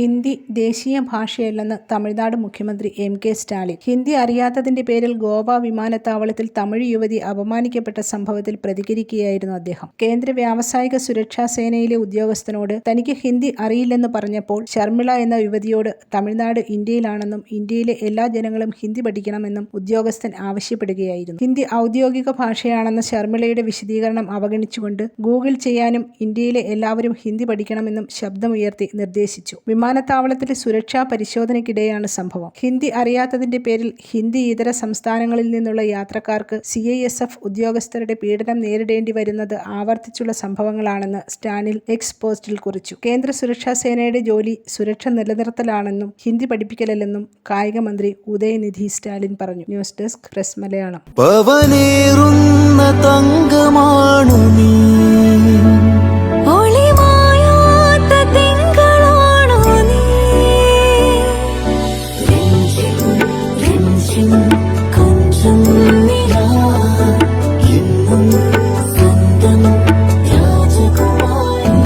ഹിന്ദി ദേശീയ ഭാഷയല്ലെന്ന് തമിഴ്നാട് മുഖ്യമന്ത്രി എം കെ സ്റ്റാലിൻ. ഹിന്ദി അറിയാത്തതിന്റെ പേരിൽ ഗോവ വിമാനത്താവളത്തിൽ തമിഴ് യുവതി അപമാനിക്കപ്പെട്ട സംഭവത്തിൽ പ്രതികരിക്കുകയായിരുന്നു അദ്ദേഹം. കേന്ദ്ര വ്യാവസായിക സുരക്ഷാ സേനയിലെ ഉദ്യോഗസ്ഥനോട് തനിക്ക് ഹിന്ദി അറിയില്ലെന്ന് പറഞ്ഞപ്പോൾ ശർമിള എന്ന യുവതിയോട് തമിഴ്നാട് ഇന്ത്യയിലാണെന്നും ഇന്ത്യയിലെ എല്ലാ ജനങ്ങളും ഹിന്ദി പഠിക്കണമെന്നും ഉദ്യോഗസ്ഥൻ ആവശ്യപ്പെടുകയായിരുന്നു. ഹിന്ദി ഔദ്യോഗിക ഭാഷയാണെന്ന ശർമിളയുടെ വിശദീകരണം അവഗണിച്ചുകൊണ്ട് ഗൂഗിൾ ചെയ്യാനും ഇന്ത്യയിലെ എല്ലാവരും ഹിന്ദി പഠിക്കണമെന്നും ശബ്ദമുയർത്തി നിർദ്ദേശിച്ചു. വിമാനത്താവളത്തിലെ സുരക്ഷാ പരിശോധനയ്ക്കിടെയാണ് സംഭവം. ഹിന്ദി അറിയാത്തതിന്റെ പേരിൽ ഹിന്ദി ഇതര സംസ്ഥാനങ്ങളിൽ നിന്നുള്ള യാത്രക്കാർക്ക് സി ഐ എസ് എഫ് ഉദ്യോഗസ്ഥരുടെ പീഡനം നേരിടേണ്ടി വരുന്നത് ആവർത്തിച്ചുള്ള സംഭവങ്ങളാണെന്ന് സ്റ്റാനിൽ എക്സ് പോസ്റ്റിൽ കുറിച്ചു. കേന്ദ്ര സുരക്ഷാ സേനയുടെ ജോലി സുരക്ഷ നിലനിർത്തലാണെന്നും ഹിന്ദി പഠിപ്പിക്കലല്ലെന്നും കായിക മന്ത്രി ഉദയനിധി സ്റ്റാലിൻ പറഞ്ഞു. News desk press Malayalam. രാജകുമാരി